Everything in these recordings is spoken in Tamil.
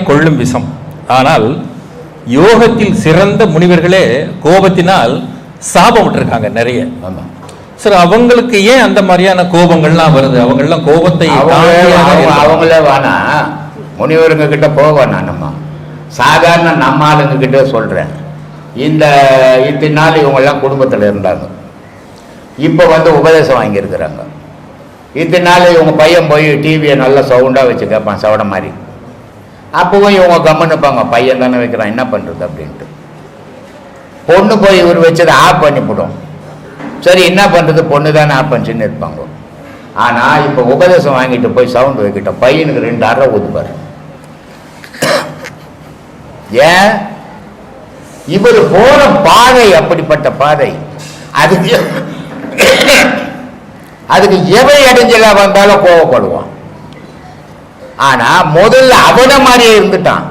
கொள்ளும் விஷம். ஆனால் யோகத்தில் சிறந்த முனிவர்களே கோபத்தினால் சாபம் விட்டுருக்காங்க நிறைய. சார் அவங்களுக்கு ஏன் அந்த மாதிரியான கோபங்கள்லாம் வருது? அவங்கெல்லாம் கோபத்தை அவங்களே வேணா முனிவருங்க கிட்ட போக வேணாம் நம்ம. சாதாரண நம்ம ஆளுங்க கிட்ட சொல்றேன். இந்த இத்தனை நாள் இவங்கெல்லாம் குடும்பத்தில் இருந்தாங்க. இப்போ வந்து உபதேசம் வாங்கியிருக்கிறாங்க. இத்தனை நாள் இவங்க பையன் போய் டிவியை நல்லா சவுண்டாக வச்சு கேட்பான் சவட மாதிரி அப்பவும் இவங்க கம்முன்னு இருப்பாங்க. பையன் தானே வைக்கிறான். என்ன பண்ணுறது அப்படின்ட்டு. பொண்ணு போய் இவர் வச்சதை ஆஃப் பண்ணிவிடும் சரி என்ன பண்ணுறது பொண்ணு தானே ஆஃப் பண்ணிச்சுன்னு இருப்பாங்க. ஆனால் இப்போ உபதேசம் வாங்கிட்டு போய் சவுண்ட் வைக்கிட்ட பையனுக்கு ரெண்டு அரை ஊதுப்பார் ஏன்? இவர் போற பாதை அப்படிப்பட்ட பாதை. அதுக்கு அதுக்கு எவை இடைஞ்சலா வந்தாலும் கோவப்படுவான். ஆனா முதல்ல அவன மாதிரியே இருந்துட்டான்.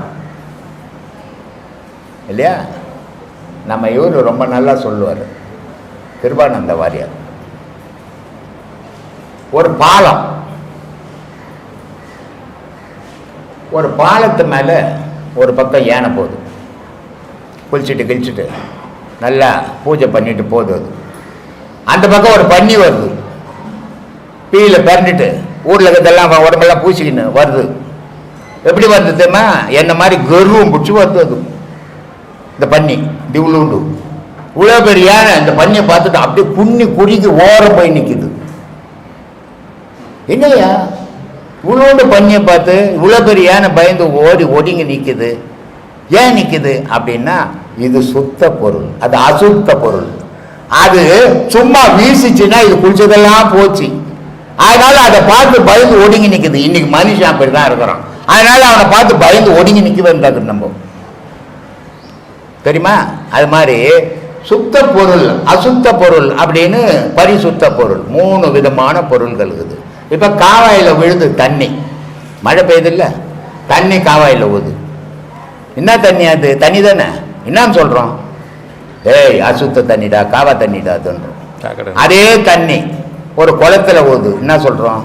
இல்லையா? நம்ம இவரு ரொம்ப நல்லா சொல்லுவார். கிருபானந்த வாரியார். ஒரு பாலம். ஒரு பாலத்து மேலே ஒரு பக்கம் யானை போகுது. குளிச்சுட்டு கிழிச்சிட்டு நல்லா பூஜை பண்ணிட்டு போகுது அது. அந்த பக்கம் ஒரு பன்னி வருது. பீல பிறண்டுட்டு ஊரில் இருக்கிறதெல்லாம் உடம்பெல்லாம் பூசிக்கின்னு வருது. எப்படி வருது தெரியுமா? என்ன மாதிரி கர்வம் பிடிச்சி வருது அது. இந்த பன்னி திவுளுண்டு இவ்வளோ பெரிய யானை இந்த பன்னியை பார்த்துட்டு அப்படியே புண்ணி குடிக்கு ஓரம் போய் நிற்கிது என்னய்யா இவ்வளோண்டு பண்ணியை பார்த்து இவ்வளோ பெரிய யானை பயந்து ஓடி ஒடுங்கி நிற்கிது ஏன் நிற்கிது அப்படின்னா இது சுத்த பொருள். அது அசுத்த பொருள். அது சும்மா வீசிச்சுன்னா இது குளிச்சதெல்லாம் போச்சு. அதனால அதை பார்த்து பயந்து ஒடுங்கி நிற்குது இன்னைக்கு மனுஷன் அப்படி தான் இருக்கிறான். அதனால அவனை பார்த்து பயந்து ஒடுங்கி நிற்குதுன்றது நம்ம. தெரியுமா? அது மாதிரி சுத்த பொருள் அசுத்த பொருள் அப்படின்னு பரிசுத்த பொருள். மூணு விதமான பொருள்கள் இருக்குது இப்போ காவாயில் விழுது தண்ணி. மழை பெய்யுதுல்ல? தண்ணி காவாயில் ஊது. என்ன தண்ணி அது? தண்ணி தானே? என்னன்னு சொல்கிறோம் ஏய் அசுத்த தண்ணிடா காவா தண்ணிடா அதுன்றோம். அதே தண்ணி. ஒரு குளத்துல ஊது என்ன சொல்கிறோம்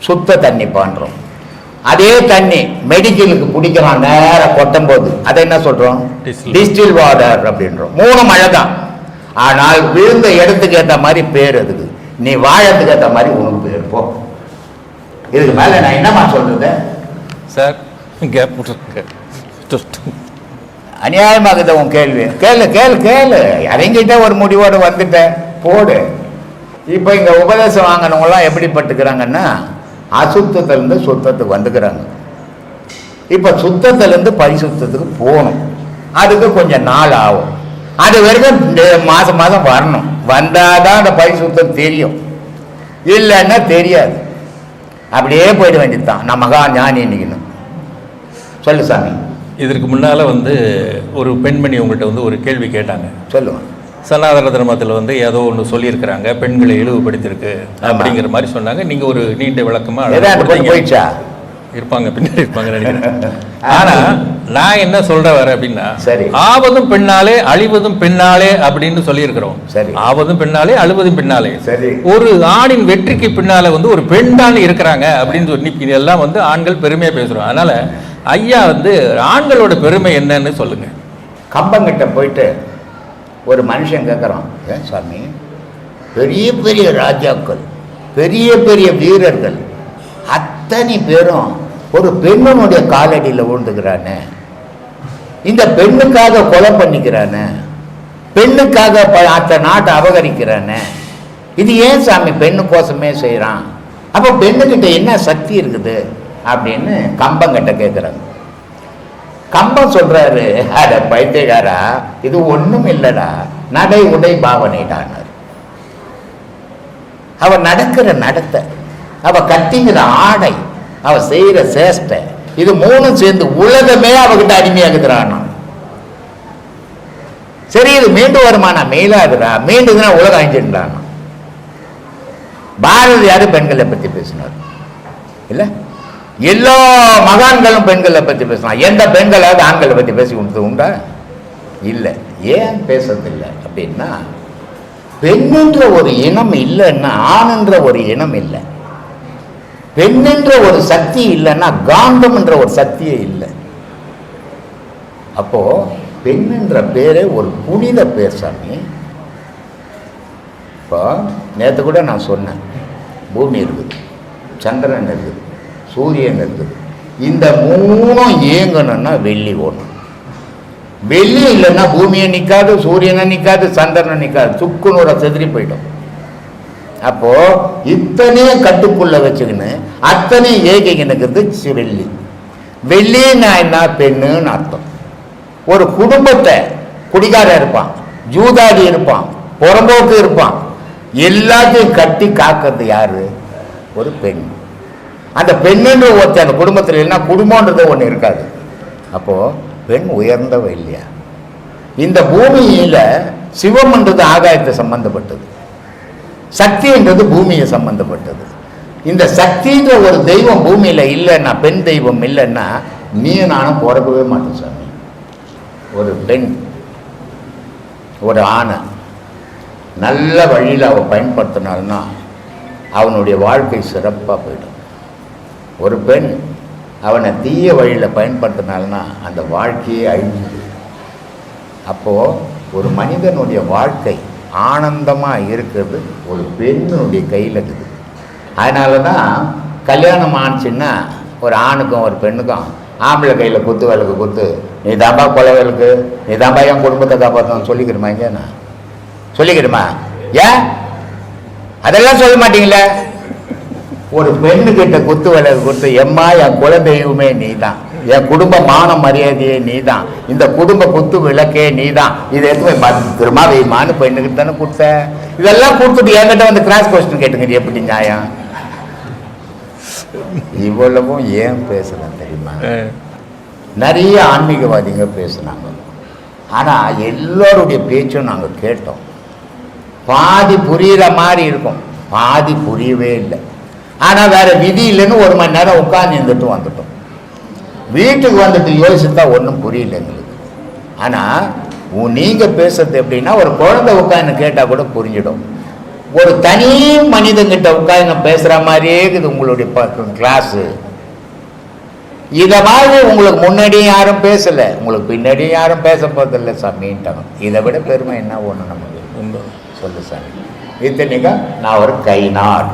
சுத்த தண்ணி பான்றோம் அதே தண்ணி மெடிக்கலுக்கு பிடிக்கிறான் நேரா கொட்டும் போது அதை என்ன Distill. டிஸ்டில் வாட்டர் அப்படின்றோம். மூணு மழை தான். ஆனால் விழுந்த இடத்துக்கு ஏற்ற மாதிரி பேர் அதுக்கு நீ வாழத்துக்கு ஏற்ற மாதிரி உனக்கு பேர் போ. இதுக்கு மேல நான் என்னம்மா சொல்றது? சார் கேப் அநியாயமாகுது உன் கேள்வி. கேளு கேளு கேளு. இறங்கிட்ட ஒரு முடிவோடு வந்துட்டேன் போடு. இப்போ இங்கே உபதேசம் வாங்கினவங்களாம் எப்படி பட்டுக்கிறாங்கன்னா அசுத்தத்திலேருந்து சுத்தத்துக்கு வந்துக்கிறாங்க. இப்போ சுத்தத்திலேருந்து பரிசுத்தத்துக்கு போகணும். அதுக்கு கொஞ்சம் நாள் ஆகும். அது வரைக்கும் மாசம் மாதம் வரணும். வந்தால் தான் அந்த பரிசுத்தம் தெரியும். இல்லைன்னா தெரியாது. அப்படியே போயிட வேண்டியது தான் நான் மகா ஞானி இன்னைக்குன்னு. சொல்லு சாமி. இதற்கு முன்னால வந்து ஒரு பெண்மணி உங்கள்கிட்ட வந்து ஒரு கேள்வி கேட்டாங்க. சொல்லுவேன் சனாதன தர்மத்தில் வந்து ஏதோ ஒன்று சொல்லியிருக்கிறாங்க பெண்களை இழிவுபடுத்தியிருக்கு. அப்படிங்கிற மாதிரி சொன்னாங்க நீங்க ஒரு நீண்ட விளக்கமா ஏதோ அந்த பொண்ணு கொடுத்தீங்க. போயிடுச்சா இருப்பாங்க பின்னாடி இருப்பாங்க நினைக்கிறேன் ஆனா நான் என்ன சொல்ற வர அப்படின்னா சரி. ஆவதும் பெண்ணாலே அழிவதும் பெண்ணாலே அப்படின்னு சொல்லியிருக்கிறோம் சரி. ஆவதும் பெண்ணாலே அழுவதும் பெண்ணாலே சரி. ஒரு ஆணின் வெற்றிக்கு பின்னால வந்து ஒரு பெண் தான் இருக்கிறாங்க அப்படின்னு சொல்லி இதெல்லாம் வந்து ஆண்கள் பெருமையா பேசுறோம் அதனால ஐயா வந்து ஆண்களோட பெருமை என்னன்னு சொல்லுங்க கம்பங்கிட்ட போயிட்டு ஒரு மனுஷன் கேட்குறான் ஏன் சாமி பெரிய பெரிய ராஜாக்கள் பெரிய பெரிய வீரர்கள் அத்தனை பேரும் ஒரு பெண்ணுடைய காலடியில் விழுந்துக்கிறானே இந்த பெண்ணுக்காக கொலை பண்ணிக்கிறானே. பெண்ணுக்காக ப- அத்த நாட்டை அபகரிக்கிறானே. இது ஏன் சாமி பெண்ணுக்கோசமே செய்கிறான் அப்போ பெண்ணுக்கிட்ட என்ன சக்தி இருக்குது? அப்படின்னு கம்பங்கிட்ட கேட்குறாங்க கம்பம் சொல்றாரு அட பைத்தியக்காரா இது ஒன்றும் இல்லைடா நடை உடை பாவனைடான் அவ நடக்கிற நடத்தை அவ கட்டிங்கிற ஆடை அவ செய்கிற சேஷ்டை இது மூணும் சேர்ந்து உலகமே அவகிட்ட அடிமையாகுதுறானா சரி இது மீண்டு வருமானா? மேலாகுதா மீண்டுதுனா உலகம் அழிஞ்சிருந்தானா பாரதியார் பெண்களை பத்தி பேசினார். இல்லை? எல்லா மகான்களும் பெண்களை பத்தி பேசலாம். எந்த பெண்களாவது ஆண்களை பத்தி பேசி கொடுத்தது உண்டா? இல்லை. ஏன் பேசுறதில்லை? அப்படின்னா பெண்ணுன்ற ஒரு இனம் இல்லைன்னா ஆணுன்ற ஒரு இனம் இல்லை. பெண்ணுன்ற ஒரு சக்தி இல்லைன்னா காந்தம் என்ற ஒரு சக்தியே இல்லை. அப்போ பெண்ணுன்ற பேரே ஒரு புனித பேர் சாமி. இப்போ நேற்று கூட நான் சொன்னேன். பூமி இருக்குது. சந்திரன் இருக்குது. சூரியன் இருக்குது. இந்த மூணும் இயங்கணும்னா வெள்ளி ஓடும் வெள்ளி இல்லைன்னா பூமியை நிற்காது சூரியனை நிற்காது சந்திரனை நிற்காது சுக்குனோட செதிரி போயிடும். அப்போ இத்தனையும் கட்டுக்குள்ள வச்சுக்கின்னு அத்தனையும் ஏகிக்கினுக்கிறது வெள்ளி வெள்ளின்னா என்ன? பெண்ணுன்னு அர்த்தம். ஒரு குடும்பத்தை குடிகாரன் இருப்பான் ஜூதாடி இருப்பான் புறம்போக்கு இருப்பான். எல்லாத்தையும் கட்டி காக்கிறது யாரு? ஒரு பெண். அந்த பெண்ணுன்ற ஒருத்தர் அந்த குடும்பத்தில் இல்லைன்னா குடும்பன்றது ஒன்று இருக்காது. அப்போது பெண் உயர்ந்தவ இல்லையா? இந்த பூமியில் சிவம்ன்றது ஆகாயத்தை சம்பந்தப்பட்டது. சக்தின்றது பூமியை சம்பந்தப்பட்டது. இந்த சக்தின்ற ஒரு தெய்வம் பூமியில் இல்லைன்னா பெண் தெய்வம் இல்லைன்னா நீ நானும் பிறக்கவே மாட்டோம் சாமி. ஒரு பெண் ஒரு ஆணை நல்ல வழியில் அவன் பயன்படுத்தினால்னா அவனுடைய வாழ்க்கை சிறப்பாக போயிடும். ஒரு பெண் அவனை தீய வழியில் பயன்படுத்தினால்னா அந்த வாழ்க்கையே அழிஞ்சு அப்போது ஒரு மனிதனுடைய வாழ்க்கை ஆனந்தமாக இருக்கிறது ஒரு பெண்ணினுடைய கையில் இருக்குது. அதனால தான் கல்யாணம் ஆணுச்சுன்னா ஒரு ஆணுக்கும் ஒரு பெண்ணுக்கும் ஆம்பளை கையில் குத்து விளக்கு குத்து நீ தாம்பா கொலை விளக்கு நீ தாம்பா என் குடும்பத்தை காப்பாற்றணும் சொல்லிக்கிறமா இங்கே நான் சொல்லிக்கிறமா? ஏன்? அதெல்லாம் சொல்ல மாட்டீங்களே? ஒரு பெண்ணுக்கிட்ட குத்து விளக்கு கொடுத்து எம்மா என் குல தெய்வமே நீ தான் என் குடும்ப மான மரியாதையே நீ தான் இந்த குடும்ப குத்து விளக்கே நீ தான் இதை எடுத்து திரும்ப வைமான்னு பெண்ணுக்கிட்ட தானே கொடுத்த. இதெல்லாம் கொடுத்துட்டு என்கிட்ட வந்து கிராஸ் கொஸ்டின் கேட்டுங்க எப்படி நியாயம்? இவ்வளவும் ஏன் பேசுறேன் தெரியுமா? நிறைய ஆன்மீகவாதிங்க பேசுனாங்க. ஆனால் எல்லோருடைய பேச்சும் நாங்கள் கேட்டோம். பாதி புரியுற மாதிரி இருக்கும். பாதி புரியவே இல்லை. ஆனால் வேற விதி இல்லைன்னு ஒரு மணி நேரம் உட்கார்ந்து இருந்துட்டு வந்துட்டோம். வீட்டுக்கு வந்துட்டு யோசித்தா ஒன்றும் புரியல எங்களுக்கு. ஆனால் நீங்கள் பேசுறது எப்படின்னா ஒரு குழந்தை உட்காந்து கேட்டால் கூட புரிஞ்சிடும். ஒரு தனி மனிதங்கிட்ட உட்காந்து பேசுகிற மாதிரியே இருக்குது உங்களுடைய கிளாஸு இதை மாதிரி உங்களுக்கு முன்னாடியும் யாரும் பேசலை. உங்களுக்கு பின்னாடியும் யாரும் பேச போதில்லை சாமின்ட்டாங்க இதை விட பெருமை என்ன ஒன்று நமக்கு சொல்லு சாமி. இத்தனைக்கா நான் ஒரு கை நாட்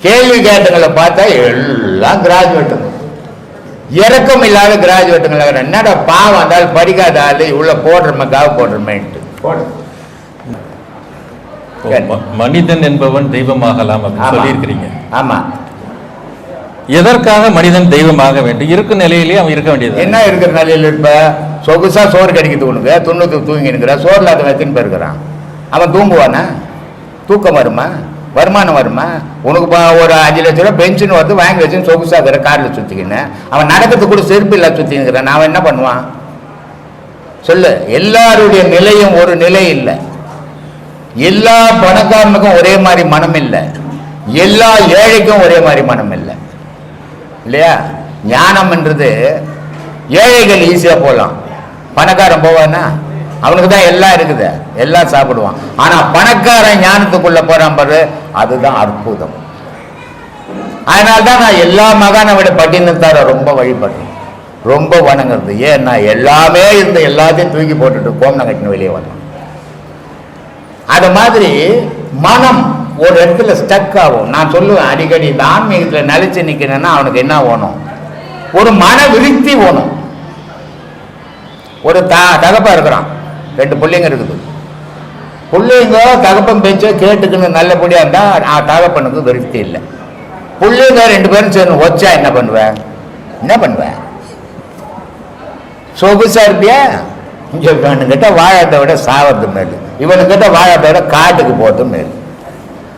கேள்வி கேட்டங்களை பார்த்தா எல்லாம் கிராஜுவேட்டுங்க இறக்கம் இல்லாத கிராஜுவேட்டுங்களா என்னடா பாவம் அதால் படிக்காத ஆளு இவ்வளோ போடுறமே காவு போடுறமேன்ட்டு. போடு. மனிதன் என்பவன் தெய்வமாகலாம் அப்படின்னு. சொல்லியிருக்கிறீங்க. ஆமா. எதற்காக மனிதன் தெய்வமாக வேண்டும்? இருக்கும் நிலையிலேயே அவன் இருக்க வேண்டியது என்ன இருக்கிற நிலையில் இருப்ப? சொகுசா சோறு கிடைக்குது உனக்கு. துண்ணுக்கு தூங்கி நிற்கிற சோறில் அதை எத்தனை பேர் இருக்கிறான் அவன் தூங்குவானா? தூக்கம் வருமா? வருமானம் வருமா? உனக்கு ஒரு அஞ்சு லட்ச ரூபா பென்ஷன் வருது வாங்கி வச்சு சொகுசாக இருக்கிற காரில் சுற்றிக்கின்னு அவன் நடக்கிறதுக்கு கூட செருப்பு இல்லை சுற்றிங்கிறான் அவன் என்ன பண்ணுவான்? சொல்லு. எல்லாருடைய நிலையும் ஒரு நிலை இல்லை. எல்லா பணக்காரனுக்கும் ஒரே மாதிரி மனம் இல்லை. எல்லா ஏழைக்கும் ஒரே மாதிரி மனம் இல்லை. இல்லையா? ஞானம்ன்றது ஏழைகள் ஈஸியாக போகலாம் பணக்காரன் போவானா? அவனுக்கு தான் எல்லாம் இருக்குது. எல்லாம் சாப்பிடுவான். ஆனால் பணக்காரன் ஞானத்துக்குள்ளே போகிறான் பாரு. அதுதான் அற்புதம். அதனால தான் நான் எல்லா மகானை விட பட்டினத்தார ரொம்ப வழிபடுறேன். ரொம்ப வணங்குறது. ஏன் நான் எல்லாமே இருந்த எல்லாத்தையும் தூக்கி போட்டுட்டு கோமனை கட்டின வெளியே வரலாம் அது மாதிரி மனம் ஒரு இடத்துல ஸ்டக் ஆகும். நான் சொல்லுவேன் அடிக்கடி இந்த ஆன்மீகத்தில் நிலைச்சு நிற்கணும்னா அவனுக்கு என்ன வேணும்? ஒரு மன விருத்தி ஓணும் ஒரு த தகப்பா இருக்கிறான். ரெண்டு பிள்ளைங்க இருக்குது. பிள்ளைங்க தகப்பன் பேச்ச கேட்டுக்கணும் நல்லபடியா இருந்தா நான் தகப்பனுக்கு விருத்தி இல்லை. பிள்ளைங்க ரெண்டு பேரும் சேர்ந்து வச்சா என்ன பண்ணுவேன் என்ன பண்ணுவேன் சொகுசா இருப்பியா? இங்கே இவனுக்கிட்ட வாழத்தை விட சாவது மேல். இவனுக்கிட்ட வாழத்தை விட காட்டுக்கு போறது மேல்.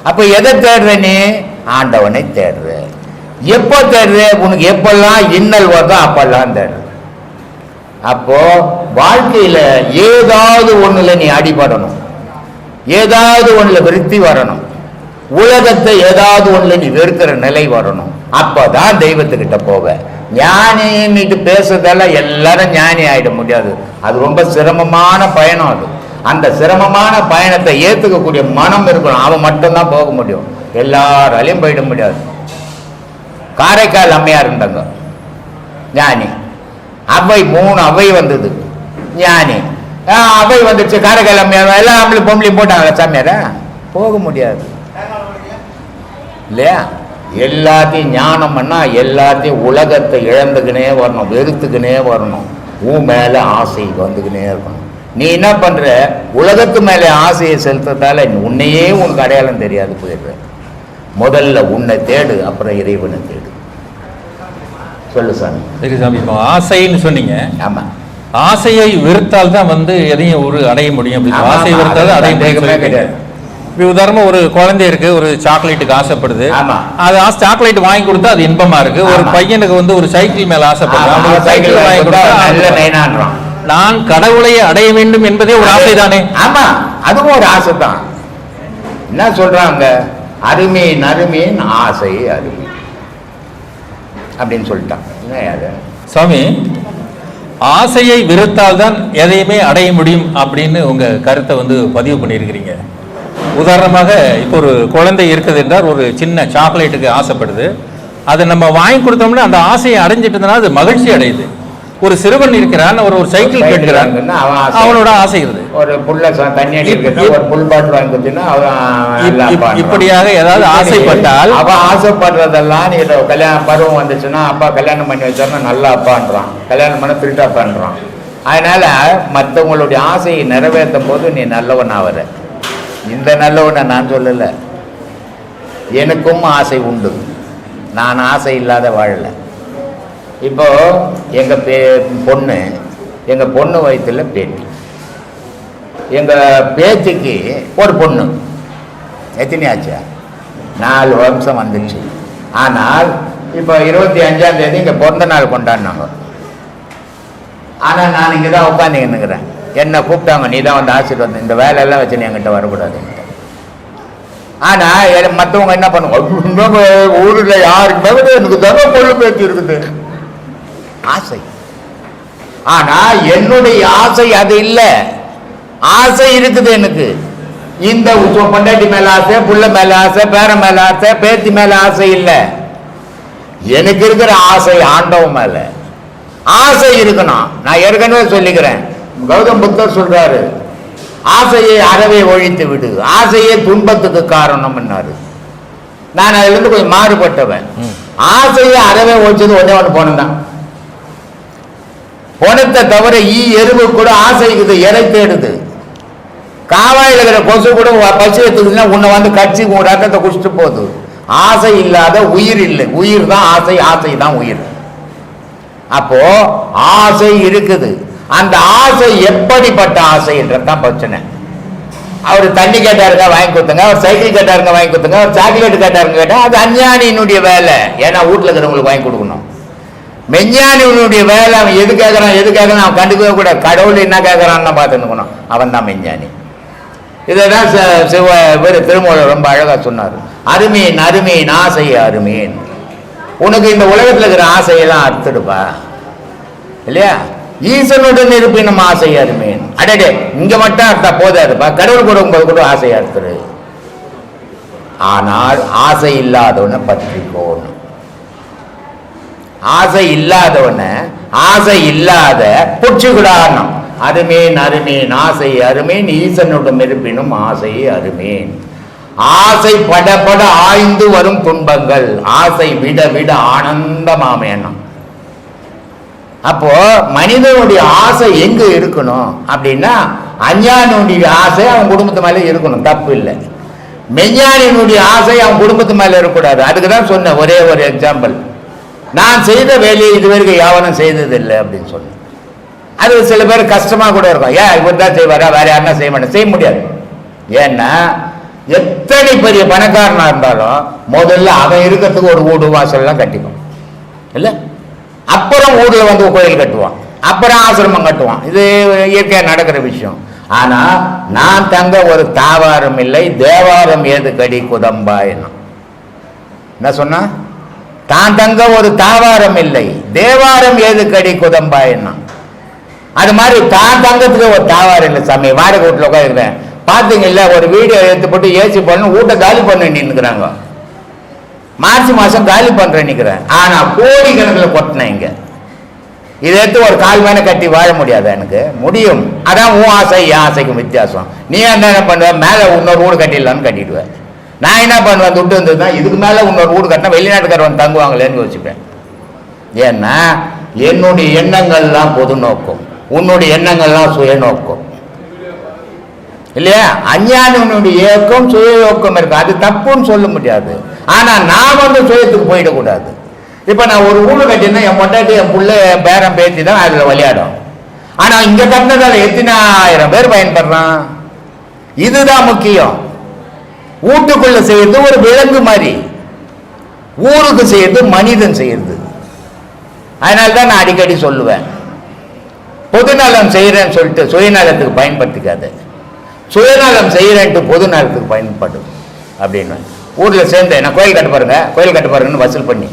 அப்ப எதை தேடுற நீ? ஆண்டவனை தேடுற. எப்போ தேடுற? உனக்கு எப்பெல்லாம் இன்னல் வருதோ அப்பெல்லாம் தேடுற அப்போ வாழ்க்கையில ஏதாவது ஒண்ணுல நீ அடிபடணும். ஏதாவது ஒன்றில் விருத்தி வரணும். உலகத்தை ஏதாவது ஒன்றில் நீ வெறுக்கிற நிலை வரணும். அப்போதான் தெய்வத்துக்கிட்ட போவ. ஞானின்னுட்டு பேசுறதெல்லாம் எல்லாரும் ஞானி ஆகிட முடியாது. அது ரொம்ப சிரமமான பயணம் அது. அந்த சிரமமான பயணத்தை ஏற்றுக்கக்கூடிய மனம் இருக்கணும். அவன் மட்டும்தான் போக முடியும். எல்லாராலையும் போயிட முடியாது. காரைக்கால் அம்மையார் இருந்தாங்க. ஞானி. அவை மூணு அவை வந்தது. ஞானி. அவை வந்துடுச்சு காரைக்கால் அம்மையார். எல்லாம் ஆம்பளை பொம்பளையும் போட்டாங்களா சாமியார? போக முடியாது. இல்லையா? எல்லாத்தையும் ஞானம் பண்ணா எல்லாத்தையும் உலகத்தை இழந்துக்கினே வரணும் வெறுத்துக்கினே வரணும். உன் மேல ஆசை வந்துக்கினே இருக்கணும். நீ என்ன பண்ற? உலகத்து மேலே ஆசையை செலுத்தத்தால உன்னையே உனக்கு அடையாளம் தெரியாது போயிடுற. முதல்ல உன்னை தேடு அப்புறம் இறைவனை தேடு. சொல்லு சாமி. சரி சாமி இப்போ ஆசைன்னு சொன்னீங்க. ஆமா. ஆசையை வெறுத்தால் தான் வந்து எதையும் ஒரு அடைய முடியும். அப்படின்னு ஆசையை வெறுத்தால் தான் அடைய முடியும். இப்போ உதாரணமா ஒரு குழந்தை இருக்கு ஒரு சாக்லேட்டுக்கு ஆசைப்படுது. அது சாக்லேட் வாங்கி கொடுத்தா அது இன்பமா இருக்கு. ஒரு. பையனுக்கு வந்து ஒரு சைக்கிள் மேல ஆசைப்படுறான் அவனுக்கு சைக்கிள் வாங்கி கொடுத்தா நான் கடவுளை அடைய வேண்டும் என்பதே ஒரு ஆசை தானே ஆமா அதுவும் ஒரு ஆசை தான் என்ன சொல்றாங்க? அருமையின் அருமையின் ஆசை அருமை. அப்படின்னு சொல்லிட்டான். என்ன அது? சுவாமி ஆசையை வெறுத்தால் தான் எதையுமே அடைய முடியும் அப்படின்னு உங்க கருத்தை வந்து பதிவு பண்ணியிருக்கிறீங்க. உதாரணமாக இப்போ ஒரு குழந்தை இருக்குது என்றால் ஒரு சின்ன சாக்லேட்டுக்கு ஆசைப்படுது. அதை நம்ம வாங்கி கொடுத்தோம்னா அந்த ஆசையை அடைஞ்சிட்டதுனா அது மகிழ்ச்சி அடையுது. ஒரு சிறுவன் இருக்கிறான் ஒரு ஒரு சைக்கிள் கேட்கிறான். வாங்கணும்னா அவன் ஆசை. அவனோட ஆசைகிறது ஒரு புள்ள ச- தண்ணி அடிக்கிறதுனா இப்- ஒரு புல் பாட்டில் வாங்கி கொடுத்தீங்கன்னா அவன். இப்படியாக ஏதாவது ஆசைப்பட்டால் அவன் ஆசைப்படுறதெல்லாம் நீ கல்யாணம் பருவம் வந்துச்சுன்னா அப்பா கல்யாணம் பண்ணி வச்சாருன்னா நல்ல அப்பான்றான். கல்யாணம் பண்ண திருட்டு அப்பான்றான். அதனால மற்றவங்களுடைய ஆசையை நிறைவேற்றும் போது நீ நல்லவன் ஆவற. இந்த நல்லவனை நான் சொல்லலை. எனக்கும் ஆசை உண்டு. நான் ஆசை இல்லாத வாழலை. இப்போ எங்க பே பொண்ணு எங்க பொண்ணு வயிற்றுல பேட்டி. எங்க பேச்சுக்கு ஒரு பொண்ணு. எத்தனை ஆச்சா? நாலு வம்சம் வந்துச்சு. ஆனால் இப்போ இருபத்தி அஞ்சாம் தேதி இங்கே பிறந்த நாள் கொண்டாடினாங்க. ஆனால் நான் இங்கே தான் உட்காந்துக்கின்னுக்கிறேன் என்னை கூப்பிட்டாங்க நீ தான் வந்து ஆசீர்வாதம் இந்த வேலையெல்லாம் வச்சு நீ என்கிட்ட வரக்கூடாதுன்ட்டு ஆனால் மற்றவங்க என்ன பண்ணுவாங்க? ஊரில் யாருக்குமே எனக்கு தானே பொண்ணு பேச்சு இருக்குது. ஆசை. ஆனா என்னுடைய ஆசை அது இல்லை. ஆசை இருக்குது எனக்கு. இந்த பொண்டாட்டி மேல ஆசை புள்ள மேல ஆசை பேரன் மேல ஆசை பேத்தி மேல ஆசை இல்லை. எனக்கு இருக்கிற ஆசை ஆண்டவன் மேல. ஆசை இருக்கணும் நான் ஏற்கனவே சொல்லிக்கிறேன். கௌதம் புத்தர் சொல்றாரு ஆசையை அறவே ஒழித்து விடு. ஆசையே துன்பத்துக்கு காரணம்னாரு நான் அதுல இருந்து கொஞ்சம் மாறுபட்டவன். ஆசையை அறவே ஒழிச்சது ஒன்னே ஒன்று போனது தான் பணத்தை தவிர ஈ எறும்பு கூட ஆசை இருக்குது தேடுது. காவாயில் இருக்கிற கொசு கூட பசு பசி உன்னை வந்து கட்சி உன் ரத்தத்தை குடிச்சிட்டு போகுது. ஆசை இல்லாத உயிர் இல்லை. உயிர் தான் ஆசை ஆசை தான் உயிர். அப்போ ஆசை இருக்குது. அந்த ஆசை எப்படிப்பட்ட ஆசைன்றது தான் பிரச்சனை. அவர் தண்ணி கேட்டாருங்க வாங்கி கொடுத்துங்க. அவர் சைக்கிள் கேட்டாருங்க வாங்கி கொடுத்துங்க. அவர் சாக்லேட் கேட்டாருங்க கேட்டால் அது அஞ்ஞானியினுடைய வேலை. ஏன்னா வீட்டில் இருக்கிறவங்களுக்கு வாங்கி கொடுக்கணும். மெஞ்ஞானியினுடைய வேலை அவன் எது கேட்குறான் எது கேட்கறான் அவன் கண்டுக்கவே கூட கடவுள் என்ன கேட்குறான்னு பார்த்துக்கணும். அவன் தான் மெஞ்ஞானி. இதை தான் ச- சிவ இவர் திருமூலர் ரொம்ப அழகாக சொன்னார். அருமையின் அருமீன் ஆசை அருமீன். உனக்கு இந்த உலகத்தில் இருக்கிற ஆசையெல்லாம் அறுத்துடுப்பா. இல்லையா? ஈசனுடன் இருப்பினும் ஆசை அருமீன். அடடே இங்கே மட்டும் அறுத்தா போதாதுப்பா. கடவுள் கொடுக்கும்போது கூட ஆசை அறுத்துரு. ஆனால் ஆசை இல்லாதவனை பற்றிக்கோணும். ஆசை இல்லாதவன ஆசை இல்லாத புடிச்சுக்கிடாணும் அருமேன் அருமேன் ஆசை அருமேன் ஈசனுடன் இருப்பினும் ஆசை அருமேன். ஆசை பட பட ஆய்ந்து வரும் துன்பங்கள் ஆசை விட விட ஆனந்தமாமேனம் அப்போ மனிதனுடைய ஆசை எங்க இருக்கணும் அப்படின்னா அஞ்ஞானியுடைய ஆசை அவன் குடும்பத்து மேல இருக்கணும் தப்பு இல்லை. மெஞ்ஞானியினுடைய ஆசை அவன் குடும்பத்து மேல இருக்கக்கூடாது. அதுக்கு தான் சொன்னேன் ஒரே ஒரு எக்ஸாம்பிள் நான் செய்த வேலையை இதுவரைக்கும் யாவனும் செய்ததில்லை அப்படின்னு சொன்னேன் அது சில பேர் கஷ்டமா கூட இருக்கும். ஏன் இவர் தான் செய்வாரா? வேற யாருன்னா செய்ய மாட்டேன் செய்ய முடியாது. ஏன்னா எத்தனை பெரிய பணக்காரனா இருந்தாலும் முதல்ல அவன் இருக்கிறதுக்கு ஒரு வீடு வாசல்லாம் கட்டிக்கும். இல்ல? அப்புறம் ஊர்ல வந்து கோயில் கட்டுவான். அப்புறம் ஆசிரமம் கட்டுவான். இது இயற்கையா நடக்கிற விஷயம். ஆனா நான் தங்க ஒரு தாவாரம் இல்லை தேவாரம் ஏது கடி குதம்பா என்ன சொன்னா? தான் தங்க ஒரு தாவாரம் இல்லை. தேவாரம் ஏது கடி குதம்பா அது மாதிரி தான் தங்கத்துக்கு ஒரு தாவாரம் இல்லை சாமி. வாடகை வீட்டில் உட்காந்துருக்கேன் பார்த்தீங்கல்ல ஒரு வீடியோ எடுத்து போட்டு ஏசி பண்ணு வீட்டை காலி பண்ண நின்றுக்கிறாங்க மார்ச் மாசம் காலி பண்ணுறேன் நிக்கிறேன் ஆனா கோடிக்கணக்கில் கொட்டினேன் இங்க. இதை எடுத்து ஒரு கால் மேலே கட்டி வாழ முடியாது எனக்கு? முடியும். அதான் உன் ஆசை என் ஆசைக்கும் வித்தியாசம். நீ என்ன பண்ணுவ? மேலே இன்னொரு வீடு கட்டிடலான்னு கட்டிடுவேன் நான் என்ன பண்ணுவேன்? துட்டு வந்ததுன்னா இதுக்கு மேலே இன்னொரு வீடு கட்டினா வெளிநாட்டுக்காரவன் தங்குவாங்களேன்னு யோசிப்பேன். ஏன்னா என்னுடைய எண்ணங்கள்லாம் பொது நோக்கம். உன்னுடைய எண்ணங்கள்லாம் சுய நோக்கம். இல்லையா? அஞ்ஞானியனுடைய இயக்கம் சுய இயக்கம் இருக்கு. அது தப்புன்னு சொல்ல முடியாது. ஆனால் நான் வந்து சுயத்துக்கு போயிடக்கூடாது. இப்போ நான் ஒரு வீடு கட்டினா என் பொண்டாட்டி என் புள்ள என் பேரன் பேத்தி தான் அதில் விளையாடும். ஆனால் இங்கே கட்டினதால் எத்தனை ஆயிரம் பேர் பயன்படுறான்? இதுதான் முக்கியம். வீட்டுக்குள்ள செய்யறது ஒரு விலங்கு மாதிரி. ஊருக்கு செய்யறது மனிதன் செய்யறது. அதனால்தான் நான் அடிக்கடி சொல்லுவேன். பொதுநலம் செய்கிறேன்னு சொல்லிட்டு சுயநலத்துக்கு பயன்படுத்திக்காத. சுயநலம் செய்கிறேன்ட்டு பொதுநலத்துக்கு பயன்படும் அப்படின்னு. ஊரில் சேர்ந்தேன் நான் கோயில் கட்ட பாருங்க கோயில் கட்ட பாருங்கன்னு வசூல் பண்ணி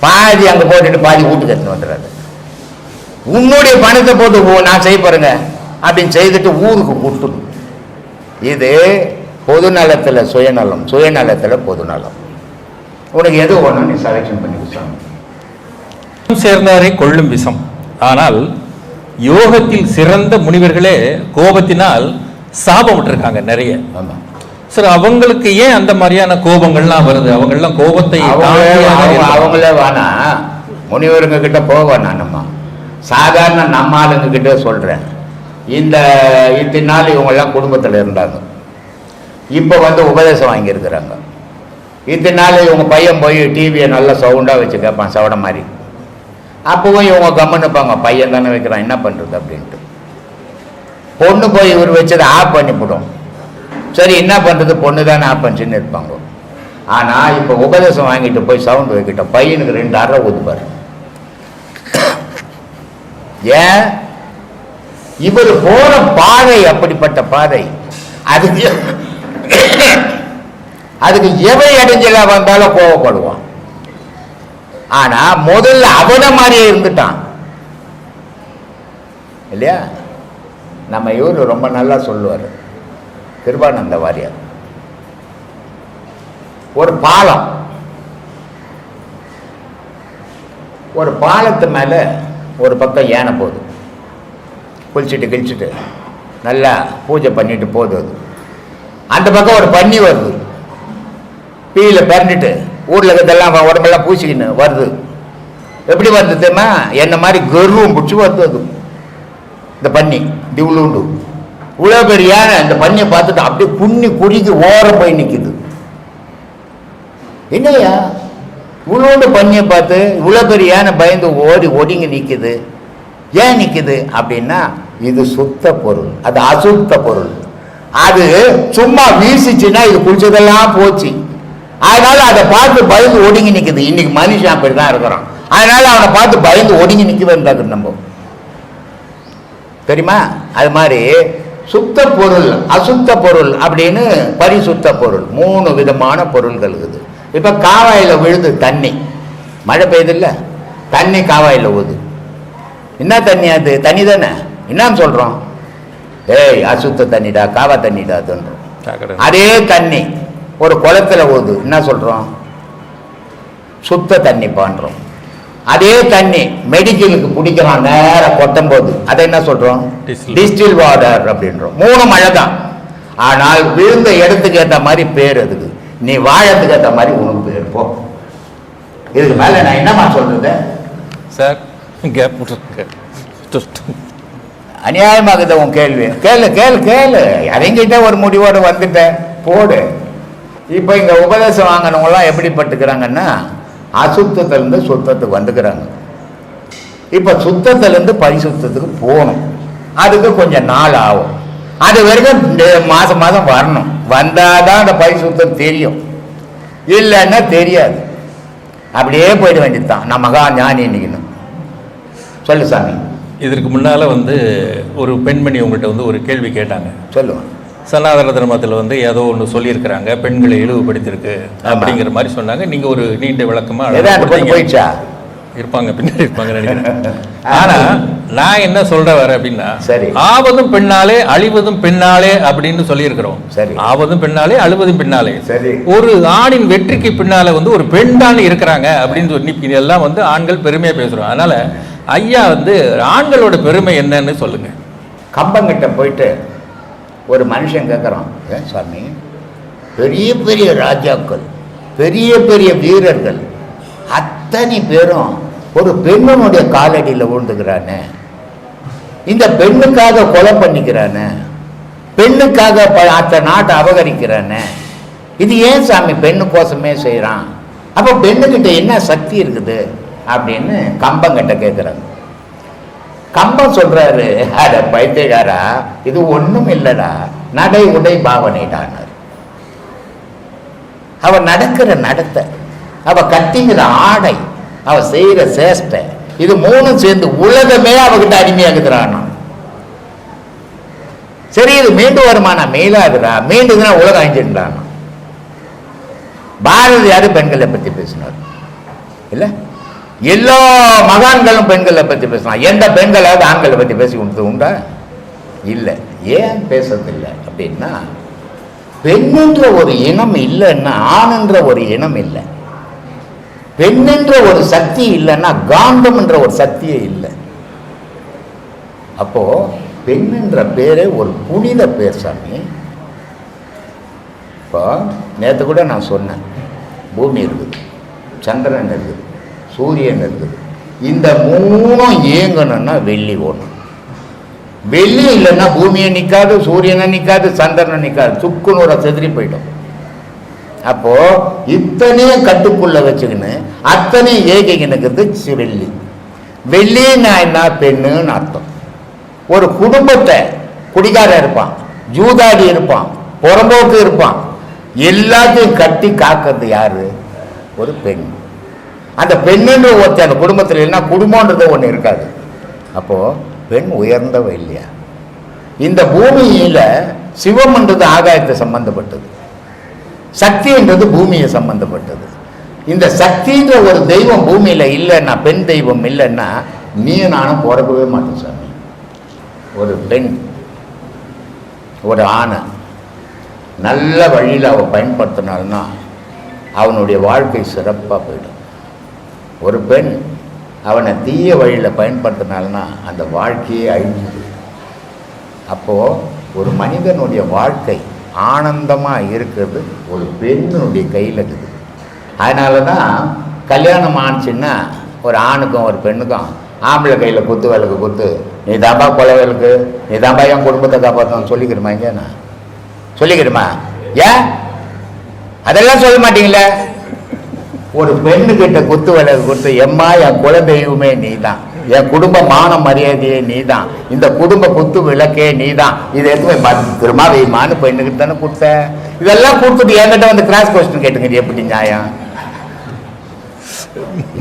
பாதி அங்கே போட்டுட்டு பாதி வீட்டுக்கு எடுத்துன்னு வந்துடுறாரு. உன்னுடைய பணத்தை போட்டு ஓ- நான் செய்ய பாருங்க அப்படின்னு செய்துட்டு ஊருக்கு கொடுத்துடும் இது பொதுநலத்தில் சுயநலம் சுயநலத்தில் பொதுநலம். உனக்கு எது ஒன்று நீ செலெக்ஷன் பண்ணி வச்சாங்க சேர்ந்தாரை கொள்ளும் விஷம். ஆனால் யோகத்தில் சிறந்த முனிவர்களே கோபத்தினால் சாபம் விட்டுருக்காங்க நிறைய. ஆமாம் சார் அவங்களுக்கு ஏன் அந்த மாதிரியான கோபங்கள்லாம் வருது? அவங்கெல்லாம் கோபத்தை அவங்களே வேணா முனிவருங்க கிட்ட போக வேணாம் நம்ம. சாதாரண நம்ம ஆளுங்க கிட்ட சொல்றேன். இந்த இத்தனை நாள் இவங்கெல்லாம் குடும்பத்தில் இருந்தாங்க. இப்போ வந்து உபதேசம் வாங்கியிருக்கிறாங்க. இத்தனை நாள் இவங்க பையன் போய் டிவியை நல்லா சவுண்டாக வச்சு கேட்பான் சவட மாதிரி. அப்பவும் இவங்க கம்முன்னு இருப்பாங்க பையன் தானே வைக்கிறான் என்ன பண்ணுறது அப்படின்ட்டு. பொண்ணு போய் இவர் வச்சதை ஆஃப் பண்ணிவிடும். சரி என்ன பண்ணுறது பொண்ணு தானே ஆஃப் பண்ணிச்சுன்னு இருப்பாங்க. ஆனால் இப்போ உபதேசம் வாங்கிட்டு போய் சவுண்டு வைக்கிட்ட பையனுக்கு ரெண்டு அரை ஊதுப்பார். ஏன்? இவர் போற பாதை அப்படிப்பட்ட பாதை. அதுக்கு அதுக்கு எவை இடைஞ்சலா வந்தாலும் கோவப்படுவான். ஆனா முதல்ல அவன மாதிரியே இருந்துட்டான். இல்லையா? நம்ம இவரு ரொம்ப நல்லா சொல்லுவார். கிருபானந்த வாரியார். ஒரு பாலம். ஒரு பாலத்து மேலே ஒரு பக்கம் யானை போகுது. குளிச்சுட்டு கிழிச்சிட்டு நல்லா பூஜை பண்ணிட்டு போகுது அது. அந்த பக்கம் ஒரு பன்னி வருது. பீல பரண்டுட்டு ஊரில் இருக்கிறதெல்லாம் உடம்பெல்லாம் பூசிக்கின்னு வருது. எப்படி வருது தெரியுமா? என்ன மாதிரி கர்வம் பிடிச்சி வருது. அது இந்த பன்னி திவுளுண்டு இவ்வளோ பெரிய யானை இந்த பன்னியை பார்த்துட்டு அப்படியே புண்ணி குடிக்கு ஓரம் போய் நிற்கிது என்னய்யா? இவ்வளோண்டு பன்னியை பார்த்து இவ்வளோ பெரிய யானை பயந்து ஓடி ஒடுங்கி நிற்கிது ஏன் நிற்கிது அப்படின்னா இது சுத்த பொருள். அது அசுத்த பொருள். அது சும்மா வீசிச்சுன்னா இது குளிச்சதெல்லாம் போச்சு. அதனால அதை பார்த்து பயந்து ஒடுங்கி நிற்குது இன்னைக்கு மனுஷன் அப்படி தான் இருக்கிறான். அதனால அவனை பார்த்து பயந்து ஒடுங்கி நிற்க நம்ம. தெரியுமா? அது மாதிரி சுத்த பொருள் அசுத்த பொருள் அப்படின்னு பரிசுத்த பொருள். மூணு விதமான பொருள்கள் இருக்குது இப்போ காவாயில் விழுது தண்ணி. மழை பெய்யுதுல்ல? தண்ணி காவாயில் ஊது. என்ன தண்ணி அது? தண்ணி தானே? என்னன்னு சொல்கிறோம் ஏய் அசுத்த தண்ணிடா காவா தண்ணிடா அதுன்றோம். அதே தண்ணி ஒரு குளத்துல ஊது என்ன சொல்கிறோம் சுத்த தண்ணி பான்றோம். அதே தண்ணி மெடிக்கலுக்கு பிடிக்கிறான் நேரா கொட்டும் போது அதை என்ன சொல்றோம்? Distill. டிஸ்டில் வாட்டர் அப்படின்றோம். மூணு மழை தான். ஆனால் விழுந்த இடத்துக்கு ஏற்ற மாதிரி பேர் அதுக்கு நீ வாழத்துக்கு ஏற்ற மாதிரி உனக்கு பேர் போ. இதுக்கு மேல நான் என்னம்மா சொல்றது? சார் கேப் அநியாயமாகுது உன் கேள்வி. கேளு கேளு கேளு. இறங்கிட்ட ஒரு முடிவோடு வந்துட்டேன். போடு. இப்போ இங்கே உபதேசம் வாங்கினவங்களாம் எப்படி பட்டுக்கிறாங்கன்னா அசுத்தத்திலேருந்து சுத்தத்துக்கு வந்துக்கிறாங்க. இப்போ சுத்தத்திலேருந்து பரிசுத்தத்துக்கு போகணும். அதுக்கு கொஞ்சம் நாள் ஆகும். அது வரைக்கும் மாதம் மாதம் வரணும். வந்தால் தான் அந்த பரிசுத்தம் தெரியும். இல்லைன்னா தெரியாது. அப்படியே போயிட வேண்டியதுதான். நான் மகா ஞானி இன்னைக்குன்னு சொல்லு சாமி. இதற்கு முன்னால வந்து ஒரு பெண்மணி உங்கள்கிட்ட வந்து ஒரு கேள்வி கேட்டாங்க சொல்லுவேன் சனாதன தர்மத்தில் வந்து ஏதோ ஒன்று சொல்லியிருக்கிறாங்க பெண்களை இழிவுபடுத்தியிருக்கு ஆமா. அப்படிங்கிற மாதிரி சொன்னாங்க நீங்க ஒரு நீண்ட விளக்கமா எதா அந்த பொண்ணு கொடுத்தீங்க. போயிடுச்சா இருப்பாங்க பின்னாடி இருப்பாங்க நினைக்கிறேன் ஆனா நான் என்ன சொல்ற வர அப்படின்னா சரி. ஆவதும் பெண்ணாலே அழிவதும் பெண்ணாலே அப்படின்னு சொல்லியிருக்கிறோம் சரி. ஆவதும் பெண்ணாலே அழுவதும் பெண்ணாலே சரி. ஒரு ஆணின் வெற்றிக்கு பின்னால வந்து ஒரு பெண் தான் இருக்கிறாங்க அப்படின்னு சொல்லி இதெல்லாம் வந்து ஆண்கள் பெருமையா பேசுறோம் அதனால ஐயா வந்து ஆண்களோட பெருமை என்னன்னு சொல்லுங்க. கம்பங்கிட்ட போயிட்டு ஒரு மனுஷன் கேட்குறான் ஏன் சாமி பெரிய பெரிய ராஜாக்கள் பெரிய பெரிய வீரர்கள் அத்தனை பேரும் ஒரு பெண்ணுடைய காலடியில் விழுந்துக்கிறானே இந்த பெண்ணுக்காக கொலை பண்ணிக்கிறானே. பெண்ணுக்காக ப- அத்த நாட்டை அபகரிக்கிறானே. இது ஏன் சாமி பெண்ணு கோசமே செய்கிறான் அப்போ பெண்ணுக்கிட்ட என்ன சக்தி இருக்குது? அப்படின்னு கம்பங்கிட்ட கேட்குறாங்க கம்பம் சொல்றாரு அட பைத்தியகாரா இது ஒண்ணும் இல்லைடா நடை உடை பாவனைடானார். அவ நடக்கிற நடத்தை அவ கட்டிங்கிற ஆடை அவ செய்யற சேஷ்டை இது மூணும் சேர்ந்து உலகமே அவகிட்ட அடிமையாகுதுறானா சரி இது மீண்டு வருமானா மேலாகுதா? மீண்டுதுனா உலகம் அழிஞ்சிருந்தானா பாரதியார் பெண்களை பத்தி பேசினார். இல்லை? எல்லா மகான்களும் பெண்களை பத்தி பேசலாம். எந்த பெண்களாவது ஆண்களை பத்தி பேசி கொடுத்தது உண்டா? இல்லை. ஏன் பேசுறதில்லை? அப்படின்னா பெண்ணுன்ற ஒரு இனம் இல்லைன்னா ஆணுன்ற ஒரு இனம் இல்லை. பெண்ணென்ற ஒரு சக்தி இல்லைன்னா காந்தம் என்ற ஒரு சக்தியே இல்லை. அப்போ பெண்ணுன்ற பேரே ஒரு புனித பேர் சாமி. இப்போ நேற்று கூட நான் சொன்னேன். பூமி இருக்குது. சந்திரன் இருக்குது. சூரியன் இருக்குது. இந்த மூணும் இயங்கணும்னா வெள்ளி ஓணும் வெள்ளி இல்லைன்னா பூமியை நிற்காது சூரியனை நிற்காது சந்திரனை நிற்காது சுக்குனோட செதிரி போயிடும். அப்போ இத்தனையும் கட்டுக்குள்ள வச்சுக்கின்னு அத்தனையும் ஏகிக்கினுக்கிறது வெள்ளி. வெள்ளின்னா என்ன? பெண்ணுன்னு அர்த்தம். ஒரு குடும்பத்தை குடிகாரன் இருப்பான் ஜூதாடி இருப்பான் புறம்போக்கு இருப்பான். எல்லாத்தையும் கட்டி காக்கிறது யாரு? ஒரு பெண். அந்த பெண்ணுன்ற ஒருத்தர் அந்த குடும்பத்தில் இல்லைன்னா குடும்பன்றது ஒன்று இருக்காது. அப்போது பெண் உயர்ந்தவ இல்லையா? இந்த பூமியில் சிவம்ன்றது ஆகாயத்தை சம்பந்தப்பட்டது. சக்தின்றது பூமியை சம்பந்தப்பட்டது. இந்த சக்தின்ற ஒரு தெய்வம் பூமியில் இல்லைன்னா பெண் தெய்வம் இல்லைன்னா நீ நானும் பிறக்கவே மாட்டோம் சாமி. ஒரு பெண் ஒரு ஆணை நல்ல வழியில் அவள் பயன்படுத்தினால்னா அவனுடைய வாழ்க்கை சிறப்பாக போயிடும். ஒரு பெண் அவனை தீய வழியில் பயன்படுத்தினால்னா அந்த வாழ்க்கையே அழிஞ்சுது. அப்போது ஒரு மனிதனுடைய வாழ்க்கை ஆனந்தமாக இருக்கிறது ஒரு பெண்ணினுடைய கையில் இருக்குது. அதனால தான் கல்யாணம் ஆணுச்சுன்னா ஒரு ஆணுக்கும் ஒரு பெண்ணுக்கும் ஆம்பளை கையில் குத்து விளக்கு குத்து நீ தாம்பா கொலை விளக்கு நீ தாம்பா என் குடும்பத்தை காப்பாற்றணும் சொல்லிக்கிறமா இங்கே நான் சொல்லிக்கிறமா? ஏன்? அதெல்லாம் சொல்ல மாட்டீங்களே? ஒரு பெண்ணுக்கிட்ட குத்து விளக்கு கொடுத்து எம்மா என் குல தெய்வமே நீ தான் என் குடும்ப மான மரியாதையே நீ தான் இந்த குடும்ப குத்து விளக்கே நீ தான் இதை போய் பத்திரமா வைமான்னு பெண்ணுக்கிட்ட தானே கொடுத்த. இதெல்லாம் கொடுத்துட்டு என்கிட்ட வந்து கிராஸ் கொஸ்டின் கேட்டுங்க எப்படி நியாயம்?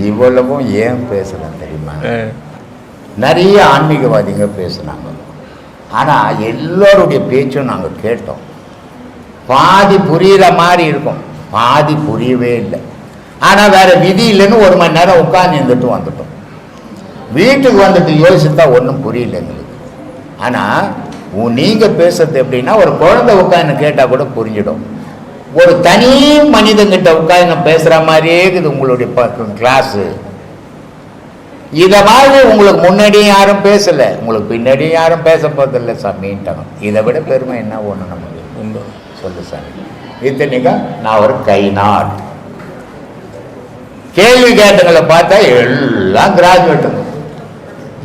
இவ்வளவும் ஏன் பேசுறேன் தெரியுமா? நிறைய ஆன்மீகவாதிங்க பேசுனாங்க ஆனால் எல்லோருடைய பேச்சும் நாங்கள் கேட்டோம். பாதி புரியுற மாதிரி இருக்கும். பாதி புரியவே இல்லை. ஆனால் வேற விதி இல்லைன்னு ஒரு மணி நேரம் உட்கார்ந்து இருந்துட்டு வந்துட்டோம். வீட்டுக்கு வந்துட்டு யோசித்தா ஒன்றும் புரியல எங்களுக்கு. ஆனால் நீங்கள் பேசுறது எப்படின்னா ஒரு குழந்தை உட்காந்து கேட்டால் கூட புரிஞ்சிடும். ஒரு தனி மனிதங்கிட்ட உட்காந்து பேசுகிற மாதிரியே இருக்குது உங்களுடைய கிளாஸு இதை மாதிரி உங்களுக்கு முன்னாடியும் யாரும் பேசலை. உங்களுக்கு பின்னாடியும் யாரும் பேச போதில்லை சாமின்ட்டாங்க இதை விட பெருமை என்ன ஒன்று நமக்கு. சொல்லு சாமி. இத்தனைக்கா நான் ஒரு கை நாட் கேள்வி கேட்டங்களை பார்த்தா எல்லாம் கிராஜுவேட்டுங்க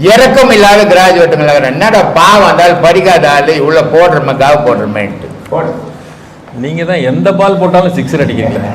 இறக்கம் இல்லாத கிராஜுவேட்டுங்களா என்னடா பாவம் இருந்தாலும் படிக்காத ஆளு இவ்வளோ போடுறமக்காக போடுறமேன்ட்டு. போடு நீங்க தான் எந்த பால் போட்டாலும் சிக்ஸர் அடிக்கிறீங்களா.